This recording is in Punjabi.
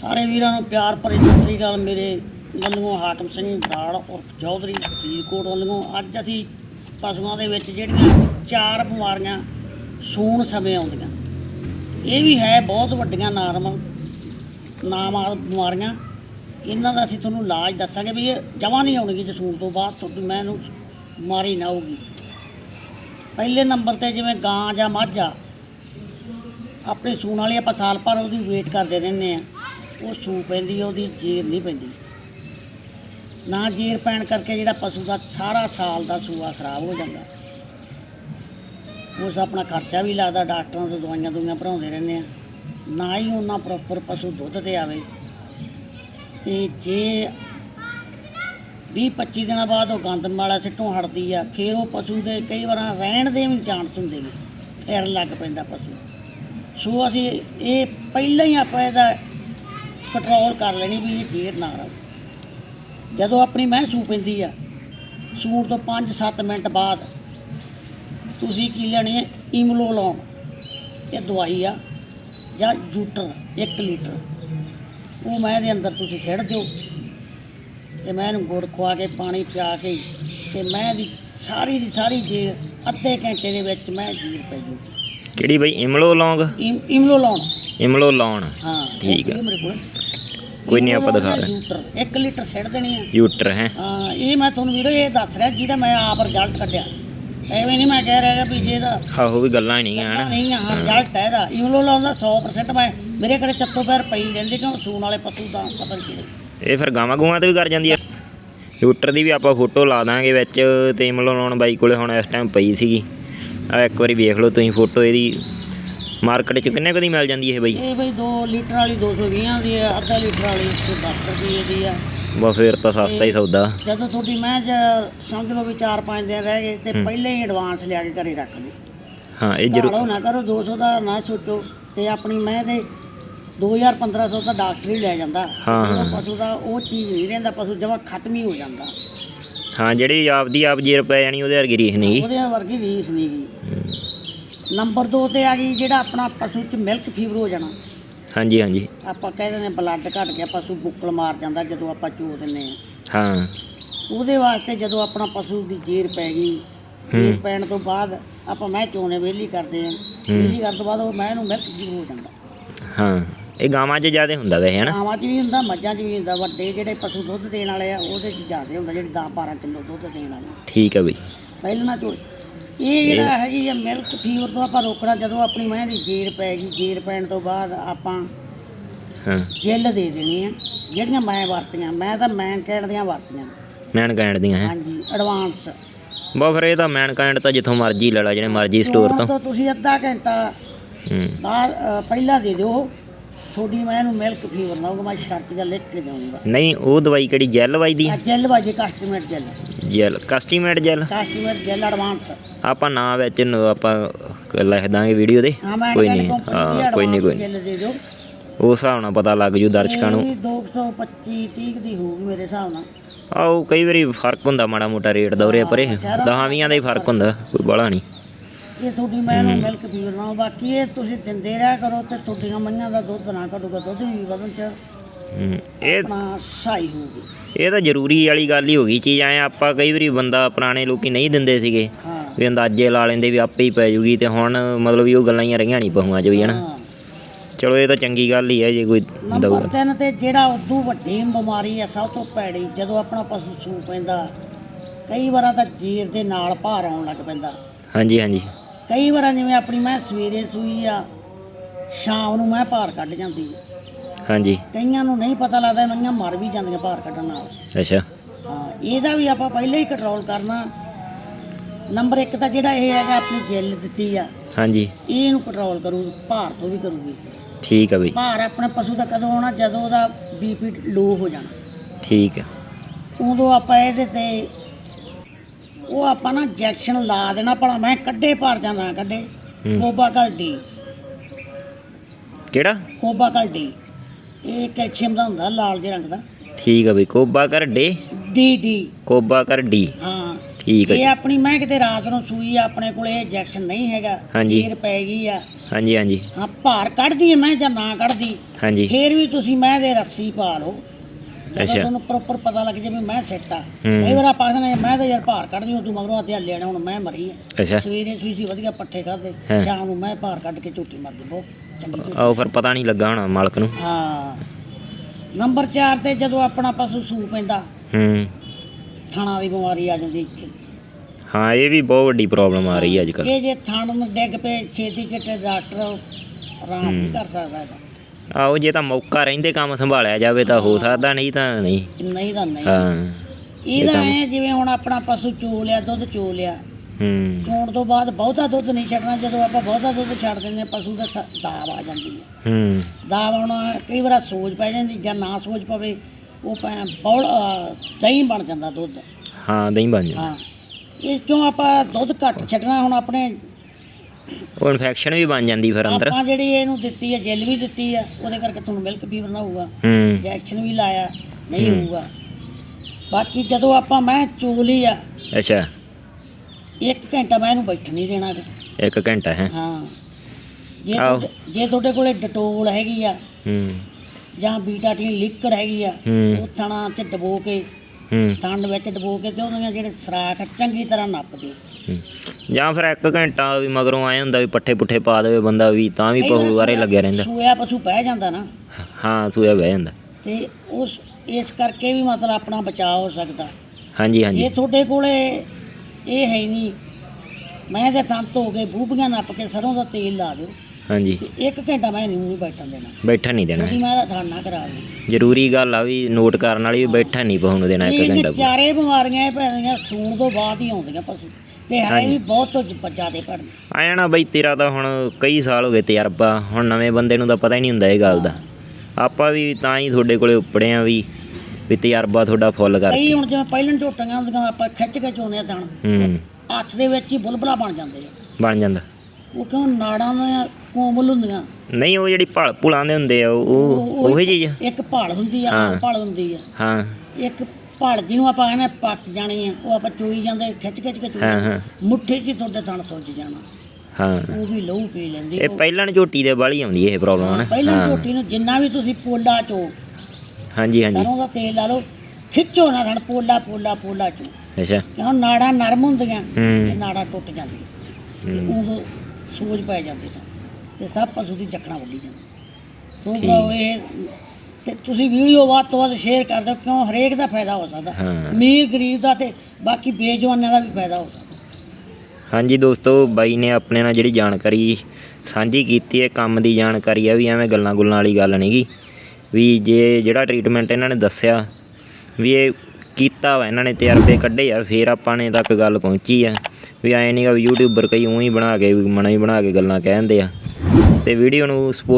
ਸਾਰੇ ਵੀਰਾਂ ਨੂੰ ਪਿਆਰ ਭਰੀ ਸਤਿ ਸ੍ਰੀ ਅਕਾਲ। ਮੇਰੇ ਵੱਲੋਂ ਹਾਕਮ ਸਿੰਘ ਬਰਾੜ ਔਰ ਚੌਧਰੀ ਫਰੀਦਕੋਟ ਵੱਲੋਂ ਅੱਜ ਅਸੀਂ ਪਸ਼ੂਆਂ ਦੇ ਵਿੱਚ ਜਿਹੜੀਆਂ ਚਾਰ ਬਿਮਾਰੀਆਂ ਸੂਣ ਸਮੇਂ ਆਉਂਦੀਆਂ। ਇਹ ਵੀ ਹੈ ਬਹੁਤ ਵੱਡੀਆਂ ਨਾਰਮਲ ਨਾਮਾਂ ਬਿਮਾਰੀਆਂ। ਇਹਨਾਂ ਦਾ ਅਸੀਂ ਤੁਹਾਨੂੰ ਇਲਾਜ ਦੱਸਾਂਗੇ ਵੀ ਇਹ ਜਮਾ ਨਹੀਂ ਆਉਣਗੇ ਜੇ ਤੋਂ ਬਾਅਦ ਤੁਹਾਨੂੰ ਮੈਂ ਇਹਨੂੰ ਬਿਮਾਰੀ ਨਾ ਆਊਗੀ। ਪਹਿਲੇ ਨੰਬਰ ਤੇ ਜਿਵੇਂ ਗਾਂ ਜਾਂ ਮੱਝ ਆ ਆਪਣੇ ਸੂਣ ਵਾਲੀ ਆਪਾਂ ਸਾਲ ਭਰ ਉਹਦੀ ਵੇਟ ਕਰਦੇ ਰਹਿੰਦੇ ਆ ਉਹ ਸੂ ਪੈਂਦੀ ਆ, ਉਹਦੀ ਜੀਰ ਨਹੀਂ ਪੈਂਦੀ। ਨਾ ਜੀਰ ਪੈਣ ਕਰਕੇ ਜਿਹੜਾ ਪਸ਼ੂ ਦਾ ਸਾਰਾ ਸਾਲ ਦਾ ਸੂਆ ਖਰਾਬ ਹੋ ਜਾਂਦਾ। ਉਸ ਆਪਣਾ ਖਰਚਾ ਵੀ ਲੱਗਦਾ, ਡਾਕਟਰਾਂ ਤੋਂ ਦਵਾਈਆਂ ਦੁਈਆਂ ਭਰਾਉਂਦੇ ਰਹਿੰਦੇ ਆ। ਨਾ ਹੀ ਉਹਨਾਂ ਪ੍ਰੋਪਰ ਪਸ਼ੂ ਦੁੱਧ ਤੇ ਆਵੇ। ਤੇ ਜੇ 20 25 ਦਿਨਾਂ ਬਾਅਦ ਉਹ ਗੰਦ ਮਾਲਾ ਸਿੱਟੋਂ ਹਟਦੀ ਆ, ਫਿਰ ਉਹ ਪਸ਼ੂ ਦੇ ਕਈ ਵਾਰ ਰਹਿਣ ਦੇ ਵੀ ਚਾਂਸ ਹੁੰਦੇ ਨੇ। ਫਿਰ ਲੱਗ ਪੈਂਦਾ ਪਸ਼ੂ। ਸੋ ਅਸੀਂ ਇਹ ਪਹਿਲਾਂ ਹੀ ਆਪਾਂ ਇਹਦਾ ਕੰਟਰੋਲ ਕਰ ਲੈਣੀ ਵੀ ਇਹ ਜੇਰ ਨਾ ਰਹੇ ਜਦੋਂ ਆਪਣੀ ਮੈਂ ਸੂ ਪੈਂਦੀ ਆ ਸੂਣ ਤੋਂ 5-7 ਮਿੰਟ ਬਾਅਦ ਤੁਸੀਂ ਕੀ ਲੈਣੀ ਹੈ? ਇਮਲੋਲੋਨ ਇਹ ਦਵਾਈ ਆ ਜਾਂ ਜੂਟਰ 1 ਲੀਟਰ। ਉਹ ਮੈਂ ਦੇ ਅੰਦਰ ਤੁਸੀਂ ਛੱਡ ਦਿਓ ਤੇ ਮੈਂ ਇਹਨੂੰ ਗੁੜ ਖਵਾ ਕੇ ਪਾਣੀ ਪਿਆ ਕੇ ਤੇ ਮੈਂ ਦੀ ਸਾਰੀ ਦੀ ਸਾਰੀ ਜੀਰ ਅੱਧੇ ਘੰਟੇ ਦੇ ਵਿੱਚ ਮੈਂ ਜੀਰ ਪੈ ਜੂ। ਕਿਹੜੀ ਬਈ? ਇਮਲੋ ਲੌਂਗ? ਇਮਲੋ ਲਾਉਣ ਇਮਲੋ ਲਾਉਣ ਹਾਂ ਠੀਕ ਆ। ਮੇਰੇ ਕੋਲ ਕੋਈ ਨਹੀਂ ਆਪਾਂ ਦਿਖਾ ਜਾਂ ਰਹੇ ਜੂਟਰ 1 ਲੀਟਰ ਛੱਡ ਦੇਣੀ ਆ। ਯੂਟਰ ਹੈ। ਹਾਂ ਇਹ ਮੈਂ ਤੁਹਾਨੂੰ ਵੀਰੋ ਇਹ ਦੱਸ ਰਿਹਾ ਜਿਹਦਾ ਮੈਂ ਆਪ ਰਿਜ਼ਲਟ ਕੱਢਿਆ। ਐਵੇਂ ਨਹੀਂ ਮੈਂ ਕਹਿ ਰਿਹਾ ਵੀ ਜਿਹਦਾ ਆਹੋ ਵੀ ਗੱਲਾਂ ਹੀ ਨਹੀਂ ਨਾ ਹਨ। ਨਹੀਂ ਆ ਰਿਜ਼ਲਟ ਹੈ। ਇਮਲੋ ਲਾਉਣ ਦਾ 100% ਮੈਂ ਮੇਰੇ ਘਰੇ ਚੱਤੋ ਪੈਰ ਪਈ ਰਹਿੰਦੀ ਕਿਉਂ? ਸੂਣ ਵਾਲੇ ਪਸ਼ੂ ਦਾ ਪਤਾ ਨਹੀਂ ਇਹ ਫਿਰ ਗਾਵਾਂ ਗੂਆਂ ਤੇ ਵੀ ਕਰ ਜਾਂਦੀ ਆ। ਯੂਟਰ ਦੀ ਵੀ ਆਪਾਂ ਫੋਟੋ ਲਾ ਦਾਂਗੇ ਵਿੱਚ ਤੇ ਇਮਲੋ ਲਾਉਣ ਬਾਈ ਕੋਲੇ ਹੁਣ ਇਸ ਟਾਈਮ ਪਈ ਸੀਗੀ। ਆ ਇੱਕ ਵਾਰੀ ਵੇਖ ਲਓ ਤੁਸੀਂ ਫੋਟੋ ਇਹਦੀ। ਮਾਰਕੀਟ 'ਚ ਕਿੰਨੇ ਕਦੀ ਮਿਲ ਜਾਂਦੀ ਇਹ ਬਈ? ਇਹ ਬਈ 2 ਲੀਟਰ ਵਾਲੀ 220 ਦੀ ਹੈ ਅੱਧਾ ਲੀਟਰ ਵਾਲੀ 110 ਰੁਪਏ ਦੀ ਆ। ਬਾ ਫਿਰ ਤਾਂ ਸਸਤਾ ਹੀ ਸੌਦਾ। ਜਦੋਂ ਤੁਹਾਡੀ ਮੈਂ ਸਮਝ ਲਓ ਵੀ 4-5 ਦਿਨ ਰਹਿ ਗਏ ਤੇ ਪਹਿਲੇ ਹੀ ਐਡਵਾਂਸ ਲਿਆ ਕੇ ਘਰੇ ਰੱਖ ਲਓ ਹਾਂ ਇਹ ਜ਼ਰੂਰ ਨਾ ਕਰੋ 200 ਦਾ ਨਾ ਸੋਚੋ ਤੇ ਆਪਣੀ ਮੈਂ ਦੇ 2000-1500 ਦਾ ਡਾਕਟਰ ਹੀ ਲੈ ਜਾਂਦਾ। ਹਾਂ, ਹਾਂ। ਪਸ਼ੂ ਦਾ ਉਹ ਚੀਜ਼ ਨਹੀਂ ਰਹਿੰਦਾ ਪਸ਼ੂ ਜਮਾ ਖਤਮ ਹੀ ਹੋ ਜਾਂਦਾ। ਹਾਂ ਜਿਹੜੀ ਆਪਦੀ ਆਪ ਜੀਰ ਪੈ ਜਾਣੀ ਉਹਦੇ ਵਰਗੀ ਰੀਸ ਨਹੀਂ। ਉਹਦੇ ਵਰਗੀ ਰੀਸ ਨਹੀਂ ਗਈ ਨੰਬਰ 2 ਤੇ ਆ ਗਈ ਜਿਹੜਾ ਆਪਣਾ ਪਸ਼ੂ ਚ ਮਿਲਕ ਫੀਵਰ ਹੋ ਜਾਣਾ। ਹਾਂਜੀ ਹਾਂਜੀ। ਆਪਾਂ ਕਹਿੰਦੇ ਨੇ ਬਲੱਡ ਘਟ ਗਿਆ ਪਸ਼ੂ ਬੁੱਕਲ ਮਾਰ ਜਾਂਦਾ ਜਦੋਂ ਆਪਾਂ ਚੋ ਦਿੰਨੇ ਆ ਹਾਂ। ਉਹਦੇ ਵਾਸਤੇ ਜਦੋਂ ਆਪਣਾ ਪਸ਼ੂ ਦੀ ਜੇਰ ਪੈ ਗਈ ਜੇਰ ਪੈਣ ਤੋਂ ਬਾਅਦ ਆਪਾਂ ਮੈਂ ਚੋਣੇ ਵੇਲੀ ਕਰਦੇ ਆ ਵੇਲੀ ਕਰਨ ਤੋਂ ਬਾਅਦ ਉਹ ਮੈਂ ਨੂੰ ਮਿਲਕ ਫੀਵਰ ਹੋ ਜਾਂਦਾ। ਹਾਂ। ਇਹ ਗਾਵਾਂ 'ਚ ਜ਼ਿਆਦਾ ਹੁੰਦਾ ਵੈਸੇ ਹਨਾ? ਗਾਵਾਂ 'ਚ ਵੀ ਹੁੰਦਾ ਮੱਝਾਂ 'ਚ ਵੀ ਹੁੰਦਾ ਵੱਡੇ ਜਿਹੜੇ ਪਸ਼ੂ ਦੁੱਧ ਦੇਣ ਵਾਲੇ ਆ ਉਹਦੇ 'ਚ ਜ਼ਿਆਦਾ ਹੁੰਦਾ ਜਿਹੜੇ 10 12 ਕਿਲੋ ਦੁੱਧ ਦੇਣ ਵਾਲੇ ਠੀਕ ਹੈ ਬਈ। ਪਹਿਲਾਂ ਨਾ ਚੋ ਇਹ ਜਿਹੜਾ ਹੈਗੀ ਆ ਮਿਲਕ ਫੀਵਰ ਤੋਂ ਆਪਾਂ ਰੋਕਣਾ ਜਦੋਂ ਆਪਣੀ ਮੈਂ ਦੀ ਜੇਰ ਪੈ ਗਈ ਜੇਰ ਪੈਣ ਤੋਂ ਬਾਅਦ ਆਪਾਂ ਹਾਂ। ਜੈਲ ਦੇ ਦੇਣੀ ਆ। ਜਿਹੜੀਆਂ ਮੈਂ ਵਰਤੀਆਂ ਮੈਂ ਤਾਂ ਮੈਂ ਕਹਿਣ ਦੀਆਂ ਵਰਤੀਆਂ। ਮੈਨ ਕੈਂਡ ਦੀਆਂ ਹੈ? ਹਾਂਜੀ ਐਡਵਾਂਸ। ਬਾ ਫਿਰ ਇਹ ਤਾਂ ਮੈਨ ਕੈਂਡ ਤਾਂ ਜਿੱਥੋਂ ਮਰਜ਼ੀ ਲੈ ਲਾ ਜਿਹੜੇ ਮਰਜ਼ੀ ਸਟੋਰ ਤੋਂ। ਤੁਸੀਂ ਅੱਧਾ ਘੰਟਾ ਹੂੰ। ਬਾਅਦ ਅ, ਪਹਿਲਾਂ ਦੇ ਦਿਓ। ਤੁਹਾਡੀ ਮੈਂ ਇਹਨੂੰ ਮਿਲਕ ਫੀਵਰ ਹੋਊਗਾ ਮੈਂ ਸ਼ਰਤ ਜਾਂ ਲਿਖ ਕੇ ਦੇਵਾਂਗਾ। ਨਹੀਂ ਉਹ ਦਵਾਈ ਕਿਹੜੀ ਜੈਲ ਵਾਈਦੀ ਆ ਜੈਲ ਵਾਜੇ ਕਸਟਮਰ ਜੈਲ। ਜੈਲ ਕਸਟੀਮੇਟ ਜੈਲ? ਕਸਟਮਰ ਜੈਲ ਐਡਵਾਂਸ ਆਪਾਂ ਨਾਂ ਵਿੱਚ ਨ- ਆਪਾਂ ਲਿਖ ਦਾਂਗੇ ਵੀਡੀਓ ਦੇ। ਕੋਈ ਨਹੀਂ ਹਾਂ ਕੋਈ ਨਹੀਂ ਕੋਈ ਨਹੀਂ। ਉਸ ਹਿਸਾਬ ਨਾਲ ਪਤਾ ਲੱਗ ਜੂ ਦਰਸ਼ਕਾਂ ਨੂੰ। ਇਹ ਵੀ 225 30 ਦੀ ਹੋਊਗੀ ਮੇਰੇ ਹਿਸਾਬ ਨਾਲ। ਆਓ ਕਈ ਵਾਰੀ ਫ਼ਰਕ ਹੁੰਦਾ ਮਾੜਾ ਮੋਟਾ ਰੇਟ ਦਾ ਉਰੇ ਪਰੇ। ਦਹਾਂ ਵੀਹਾਂ ਦਾ ਹੀ ਫ਼ਰਕ ਹੁੰਦਾ ਕੋਈ ਬਾਹਲਾ ਨਹੀਂ। ਇਹ ਤੁਹਾਡੀ ਮੈਂ ਨੂੰ ਮਿਲਕ ਹੋ। ਬਾਕੀ ਇਹ ਤੁਸੀਂ ਦਿੰਦੇ ਰਿਹਾ ਕਰੋ ਤੇ ਤੁਹਾਡੀਆਂ ਮਈਆਂ ਦਾ ਦੁੱਧ ਨਾ ਘਟੂਗਾ ਦੁੱਧ ਵੀ ਵਧਣ ਚ ਹੂੰ, ਇਹ ਆਪਣਾ ਸਹਾਈ ਹੋਊਗੀ। ਇਹ ਤਾਂ ਜ਼ਰੂਰੀ ਵਾਲੀ ਗੱਲ ਹੀ ਹੋ ਗਈ ਚੀਜ਼ ਐ ਆਪਾਂ ਕਈ ਵਾਰੀ ਬੰਦਾ ਪੁਰਾਣੇ ਲੋਕੀ ਨਹੀਂ ਦਿੰਦੇ ਸੀਗੇ ਹਾਂ। ਵੀ ਅੰਦਾਜ਼ੇ ਲਾ ਲੈਂਦੇ ਵੀ ਆਪੇ ਹੀ ਪੈ ਜੂਗੀ ਤੇ ਹੁਣ ਮਤਲਬ ਵੀ ਉਹ ਗੱਲਾਂ ਹੀ ਰਹੀਆਂ ਨਹੀਂ ਪਹੂਆਂ 'ਚ ਵੀ ਹਨਾ। ਹਾਂ। ਚਲੋ ਇਹ ਤਾਂ ਚੰਗੀ ਗੱਲ ਹੀ ਹੈ ਜੇ ਕੋਈ ਨੰਬਰ ਦਊਗਾ। 3 ਤੇ ਜਿਹੜਾ ਉਦੋਂ ਵੱਡੀ ਬਿਮਾਰੀ ਆ ਸਭ ਤੋਂ ਭੈੜੀ ਜਦੋਂ ਆਪਣਾ ਪਸ਼ੂ ਸੂ ਪੈਂਦਾ ਕਈ ਵਾਰਾਂ ਤਾਂ ਜੀਰ ਦੇ ਨਾਲ ਭਾਰ ਆਉਣ ਲੱਗ ਪੈਂਦਾ। ਹਾਂਜੀ ਹਾਂਜੀ। ਕਈ ਵਾਰਾਂ ਜਿਵੇਂ ਆਪਣੀ ਮੈਂ ਸਵੇਰੇ ਸੂਈ ਆ ਸ਼ਾਮ ਨੂੰ ਮੈਂ ਭਾਰ ਕੱਢ ਜਾਂਦੀ ਆ। ਹਾਂਜੀ। ਕਈਆਂ ਨੂੰ ਨਹੀਂ ਪਤਾ ਲੱਗਦਾ ਮਈਆਂ ਮਰ ਵੀ ਜਾਂਦੀਆਂ ਭਾਰ ਕੱਢਣ ਨਾਲ। ਅੱਛਾ। ਹਾਂ ਇਹਦਾ ਵੀ ਆਪਾਂ ਪਹਿਲਾਂ ਹੀ ਕੰਟਰੋਲ ਕਰਨਾ। ਨੰਬਰ 1 ਤਾਂ ਜਿਹੜਾ ਇਹ ਹੈਗਾ ਆਪਣੀ ਜੈਲ ਦਿੱਤੀ ਆ। ਹਾਂਜੀ। ਇਹ ਇਹਨੂੰ ਕੰਟਰੋਲ ਕਰੂ ਭਾਰ ਤੋਂ ਵੀ ਕਰੂਗੀ। ਠੀਕ ਆ ਬਈ। ਭਾਰ ਆਪਣੇ ਪਸ਼ੂ ਦਾ ਕਦੋਂ ਆਉਣਾ ਜਦੋਂ ਉਹਦਾ ਬੀਪੀ ਲੋ ਹੋ ਜਾਣਾ। ਠੀਕ ਆ। ਉਦੋਂ ਆਪਾਂ ਇਹਦੇ ਤੇ ਉਹ ਆਪਾਂ ਨਾ ਇੰਜੈਕਸ਼ਨ ਲਾ ਦੇਣਾ ਭਲਾ ਮੈਂ ਕੱਢੇ ਭਾਰ ਜਾਂ ਨਾ ਕੱਢੇ। ਕੋਬਾਕਲ ਡੀ ਕਿਹੜਾ? ਕੋਬਾਕਲ ਡੀ ਇਹ ਕੈਲਸ਼ੀਅਮ ਦਾ ਹੁੰਦਾ ਲਾਲ ਜਿਹੇ ਰੰਗ ਦਾ। ਠੀਕ ਆ ਬਈ ਕੋਬਾ ਕਰ ਡੇ? D D. ਕੋਬਾ ਕਰ ਡੀ। ਹਾਂ। ਠੀਕ ਹੈ ਇਹ। ਆਪਣੀ ਮੈਂ ਕਿਤੇ ਰਾਤ ਨੂੰ ਸੂਈ ਆ ਆਪਣੇ ਕੋਲੇ ਇੰਜੈਕਸ਼ਨ ਨਹੀਂ ਹੈਗਾ। ਹਾਂਜੀ। ਫੇਰ ਪੈ ਗਈ ਆ। ਹਾਂਜੀ ਹਾਂਜੀ। ਹਾਂ ਭਾਰ ਕੱਢਦੀ ਹੈ ਮੈਂ ਜਾਂ ਨਾ ਕੱਢਦੀ। ਹਾਂਜੀ। ਫੇਰ ਵੀ ਤੁਸੀਂ ਮੈਂ ਦੇ ਰੱਸੀ ਪਾ ਲਓ। ਜਦੋਂ ਅੱਛਾ। ਤੁਹਾਨੂੰ ਪ੍ਰੋਪਰ ਪਤਾ ਲੱਗ ਜਾਵੇ ਮੈਂ ਸੈੱਟ ਆ। ਕਈ ਵਾਰ ਆਪਾਂ ਕਹਿੰਦੇ ਮੈਂ ਤਾਂ ਯਾਰ ਭਾਰ ਕੱਢਦੀ ਹਾਂ ਤੂੰ ਮਗਰੋਂ ਹੱਥ ਲੈਣਾ ਹੁਣ ਮੈਂ ਮਰੀ ਆ। ਅੱਛਾ। ਸਵੇਰੇ ਸੂਈ ਸੀ ਵਧੀਆ ਪੱਠੇ ਖਾਦੇ। ਸ਼ਾਮ ਨੂੰ ਮੈਂ ਭਾਰ ਕੱਢ ਕੇ ਝੂਟੀ ਮਾਰਦੀ ਬਹੁਤ ਚੰਗੀ ਝੂਟੀ। ਫਿਰ ਪਤਾ ਨਹੀਂ ਲੱਗਾ ਹੋਣਾ ਮਾਲਕ ਨੂੰ। ਹਾਂ। ਨੰਬਰ 4 ਤੇ ਜਦੋਂ ਆਪਣਾ ਪਸ਼ੂ ਸੂ ਪੈਂਦਾ ਹੂੰ। ਥਣਾ ਦੀ ਬਿਮਾਰੀ ਆ ਜਾਂਦੀ ਇੱਥੇ। ਹਾਂ ਇਹ ਵੀ ਬਹੁਤ ਵੱਡੀ ਪ੍ਰੋਬਲਮ ਆ ਰਹੀ ਹੈ ਅੱਜ ਕੱਲ੍ਹ। ਇਹ ਜੇ ਥਣ ਨੂੰ ਡਿੱਗ ਪਏ ਛੇਤੀ ਕਿਤੇ ਡਾਕਟਰ ਆਰਾਮ ਨਹੀਂ ਕਰ ਸਕਦਾ ਇਹਦਾ। ਆਓ ਜੇ ਤਾਂ ਮੌਕਾ ਰਹਿੰਦੇ ਕੰਮ ਸੰਭਾਲਿਆ ਜਾਵੇ ਤਾਂ ਹੋ ਸਕਦਾ ਨਹੀਂ ਤਾਂ ਨਹੀਂ। ਨਹੀਂ ਤਾਂ ਨਹੀਂ। ਹਾਂ ਇਹਦਾ ਐ ਜਿਵੇਂ ਹੁਣ ਆਪਣਾ ਪਸ਼ੂ ਚੋ ਲਿਆ ਦੁੱਧ ਚੋ ਲਿਆ। ਹੂੰ। ਚੋਣ ਤੋਂ ਬਾਅਦ ਬਹੁਤਾ ਦੁੱਧ ਨਹੀਂ ਛੱਡਣਾ ਜਦੋਂ ਆਪਾਂ ਬਹੁਤਾ ਦੁੱਧ ਛੱਡ ਦਿੰਦੇ ਹਾਂ, ਪਸ਼ੂ ਦਾ ਥ- ਦਾਬ ਆ ਜਾਂਦੀ ਹੈ। ਹੂੰ। ਦਾਬ ਆਉਣਾ ਕਈ ਵਾਰ ਸੋਜ ਪੈ ਜਾਂਦੀ ਜਾਂ ਨਾ ਸੋਜ ਪਵੇ ਉਹ ਪੈ ਬੌਲ ਅ, ਦਹੀਂ ਬਣ ਜਾਂਦਾ ਦੁੱਧ। ਹਾਂ ਦਹੀਂ ਬਣ ਜਾਂਦਾ। ਹਾਂ। ਇਹ ਕਿਉਂ ਆਪਾਂ ਦੁੱਧ ਘੱਟ ਛੱਡਣਾ ਹੁਣ ਆਪਣੇ ਉਹ ਇਨਫੈਕਸ਼ਨ ਵੀ ਬਣ ਜਾਂਦੀ ਫਿਰ ਅੰਦਰ। ਆਪਾਂ ਜਿਹੜੀ ਇਹਨੂੰ ਦਿੱਤੀ ਹੈ ਜੈਲ ਵੀ ਦਿੱਤੀ ਹੈ ਉਹਦੇ ਕਰਕੇ ਤੁਹਾਨੂੰ ਮਿਲਕ ਫੀਵਰ ਨਾ ਹੋਊਗਾ ਹੂੰ। ਇੰਜੈਕਸ਼ਨ ਵੀ ਲਾਇਆ ਨਹੀਂ ਹੋਊਗਾ। ਬਾਕੀ ਜਦੋਂ ਆਪਾਂ ਮੈਂ ਚੋ ਲਈ ਆ ਅੱਛਾ। ਇੱਕ ਘੰਟਾ ਮੈਂ ਇਹਨੂੰ ਬੈਠਣ ਨਹੀਂ ਦੇਣਾ ਗਾ। ਇੱਕ ਘੰਟਾ ਹੈ। ਹਾਂ। ਜੇ ਆਹੋ। ਤੁਹਾਡੇ- ਜੇ ਤੁਹਾਡੇ ਕੋਲੇ ਡਟੋਲ ਹੈਗੀ ਆ ਹੂੰ। ਜਾਂ ਬੀਟਾਟੀਨ ਲਿਕਵਿਡ ਹੈਗੀ ਆ ਹੂੰ। ਉਹ ਥਣਾ ਚ ਡਬੋ ਕੇ ਹੂੰ ਵਿੱਚ ਡਬੋ ਕੇ ਤੇ ਉਹਦੀਆਂ ਜਿਹੜੇ ਸਰਾਖ ਚੰਗੀ ਤਰ੍ਹਾਂ ਨੱਪ ਦਿਓ ਹੂੰ। ਜਾਂ ਫਿਰ ਇੱਕ ਘੰਟਾ ਵੀ ਮਗਰੋਂ ਆਏ ਹੁੰਦਾ ਵੀ ਪੱਠੇ ਪੁੱਠੇ ਪਾ ਦੇਵੇ ਬੰਦਾ ਵੀ ਤਾਂ ਵੀ ਵਾਰ ਪਹੂ ਬਾਰੇ ਲੱਗਿਆ ਰਹਿੰਦਾ। ਸੂਆ ਪਸ਼ੂ ਬਹਿ ਜਾਂਦਾ ਨਾ। ਹਾਂ ਸੂਆ ਬਹਿ ਜਾਂਦਾ। ਤੇ ਉਸ ਇਸ ਕਰਕੇ ਵੀ ਮਤਲਬ ਆਪਣਾ ਬਚਾਅ ਹੋ ਸਕਦਾ। ਹਾਂਜੀ ਹਾਂਜੀ। ਤੁਹਾਡੇ ਕੋਲੇ ਇਹ ਹੈ ਨਹੀਂ ਮੈਂ ਤੇ ਥਣ ਧੋ ਕੇ ਬੂਬੀਆਂ ਨੱਪ ਕੇ ਸਰੋਂ ਦਾ ਤੇਲ ਲਾ ਦਿਓ। ਹਾਂਜੀ। ਇੱਕ ਘੰਟਾ ਮੈਂ ਨਹੀਂ ਨਹੀਂ ਬੈਠਣ ਦੇਣਾ। ਬੈਠਣ ਨਹੀਂ ਦੇਣਾ। ਕਿਉਂਕਿ ਮੈਂ ਇਹਦਾ ਥਣ ਕਰਾ ਦੂੰ। ਜ਼ਰੂਰੀ ਗੱਲ ਆ ਵੀ ਨੋਟ ਕਰਨ ਵਾਲੀ ਵੀ ਬੈਠਣ ਨਹੀਂ ਪਹੁੰਚ ਦੇਣਾ ਇੱਕ ਇਹ ਘੰਟਾ ਚਾਰੇ ਬਿਮਾਰੀਆਂ ਇਹ ਪੈਣੀਆਂ ਸੂਣ ਤੋਂ ਬਾਅਦ ਹੀ ਆਉਂਦੀਆਂ ਪਸ਼ੂ। ਤੇ ਹੈ। ਵੀ ਬਹੁਤ ਤੋਂ ਜ਼ਿਆਦਾ ਪੈਣੀਆਂ ਆਇਆ ਨਾ ਬਈ ਤੇਰਾ ਤਾਂ ਹੁਣ ਕਈ ਸਾਲ ਹੋ ਗਏ ਤਜਰਬਾ ਹੁਣ ਨਵੇਂ ਬੰਦੇ ਨੂੰ ਤਾਂ ਪਤਾ ਹੀ ਨਹੀਂ ਹੁੰਦਾ ਇਹ ਗੱਲ ਦਾ। ਆਪਾਂ ਵੀ ਤਾਂ ਹੀ ਤੁਹਾਡੇ ਕੋਲੇ ਉੱਪੜੇ ਆ ਵੀ ਵੀ ਤਜਰਬਾ ਤੁਹਾਡਾ ਫੁੱਲ ਕਰ ਕਈ ਹੁਣ ਜਿਵੇਂ ਪਹਿਲਾਂ ਝੋਟੀਆਂ ਹੁੰਦੀਆਂ ਆਪਾਂ ਖਿੱਚ ਕੇ ਚੋਨੇ ਹੂੰ। ਹੱਥ ਦੇ ਵਿੱਚ ਹੀ ਬੁਲਬੁਲਾ ਬਣ ਜਾਂਦੇ ਆ। ਬਣ ਜਾਂਦਾ। ਉਹ ਕਿਉਂ ਨਾੜਾਂ ਦੀਆਂ ਕੋਮਲ ਹੁੰਦੀਆਂ। ਨਹੀਂ ਉਹ ਜਿਹੜੀ ਭਲ ਭੁਲਾਂ ਦੇ ਹੁੰਦੇ ਆ ਉਹ ਉਹੀ ਚੀਜ਼ ਇੱਕ ਭਾਲ ਹੁੰਦੀ ਆ ਹਾਂ। ਭਾਲ ਹੁੰਦੀ ਆ। ਹਾਂ। ਇੱਕ ਭਾਲ ਜਿਹਨੂੰ ਆਪਾਂ ਕਹਿੰਦੇ ਪੱਕ ਜਾਣੀ ਆ ਉਹ ਆਪਾਂ ਚੋਈ ਜਾਂਦੇ ਖਿੱਚ ਖਿੱਚ ਕੇ ਹਾਂ ਚੋਈ ਹਾਂ। ਮੁੱਠੀ 'ਚ ਹੀ ਤੁਹਾਡੇ ਥਣ ਸੁੱਜ ਜਾਣਾ। ਹਾਂ। ਉਹ ਵੀ ਲਹੂ ਪੀ ਲੈਂਦੀ ਇਹ ਉਹ। ਪਹਿਲਾਂ ਝੋਟੀ ਦੇ ਵਾਲੀ ਆਉਂਦੀ ਇਹ ਪ੍ਰੋਬਲਮ ਹੈ ਪਹਿਲਾਂ ਹਾਂ। ਝੋਟੀ ਨੂੰ ਜਿੰਨਾ ਵੀ ਤੁਸੀਂ ਪੋਲਾ ਚੋ ਹਾਂਜੀ ਹਾਂਜੀ। ਸਰੋਂ ਦਾ ਤੇਲ ਲਾ ਲਓ ਖਿੱਚੋ ਨਾ ਥਣ ਪੋਲਾ ਪੋਲਾ ਪੋਲਾ ਚੋ। ਅੱਛਾ। ਕਿਉਂ ਨਾੜਾਂ ਨਰਮ ਹੁੰਦੀਆਂ ਹੂੰ। ਤੇ ਨਾੜਾਂ ਟੁੱਟ ਜਾਂਦੀਆਂ। ਤੇ ਉਦੋਂ ਸੋਜ ਪੈ ਜਾਂਦੀ। ਤਾਂ ਤੇ ਸਭ ਪਸ਼ੂ ਦੀ ਚੱਕਣਾ ਵੱਡੀ ਜਾਂਦੀ ਤੋਂ ਭਰਾਓ ਇਹ ਤੇ ਤੁਸੀਂ ਵੀਡੀਓ ਵੱਧ ਤੋਂ ਵੱਧ ਸ਼ੇਅਰ ਕਰ ਦਿਓ ਕਿਉਂ? ਹਰੇਕ ਦਾ ਫਾਇਦਾ ਹੋ ਸਕਦਾ। ਹਾਂ। ਅਮੀਰ ਗਰੀਬ ਦਾ ਤੇ ਬਾਕੀ ਬੇਜਵਾਨਾਂ ਦਾ ਵੀ ਫਾਇਦਾ ਹੋ ਸਕਦਾ। ਹਾਂਜੀ ਦੋਸਤੋ ਬਾਈ ਨੇ ਆਪਣੇ ਨਾਲ ਜਿਹੜੀ ਜਾਣਕਾਰੀ ਸਾਂਝੀ ਕੀਤੀ ਹੈ ਕੰਮ ਦੀ ਜਾਣਕਾਰੀ ਆ ਵੀ ਐਵੇਂ ਗੱਲਾਂ ਗੁੱਲਾਂ ਵਾਲੀ ਗੱਲ ਨਹੀਂਗੀ ਵੀ ਜੇ ਜਿਹੜਾ ਟ੍ਰੀਟਮੈਂਟ ਇਹਨਾਂ ਨੇ ਦੱਸਿਆ ਵੀ ਇਹ ਕੀਤਾ ਵਾ ਇਹਨਾਂ ਨੇ ਤਜਰਬੇ ਕੱਢੇ ਆ ਫਿਰ ਆਪਾਂ ਨੇ ਤੱਕ ਗੱਲ ਪਹੁੰਚੀ ਆ। ਵੀ ਐ ਨਹੀਂਗਾ ਵੀ ਯੂਟਿਊਬਰ ਕਈ ਉਹੀ ਬਣਾ ਕੇ ਵੀ ਮਣਾ ਹੀ ਬਣਾ ਕੇ ਗੱਲਾਂ ਕਹਿੰਦੇ ਆ। ਤੇ ਵੀਡੀਓ ਨੂੰ ਸਪੋ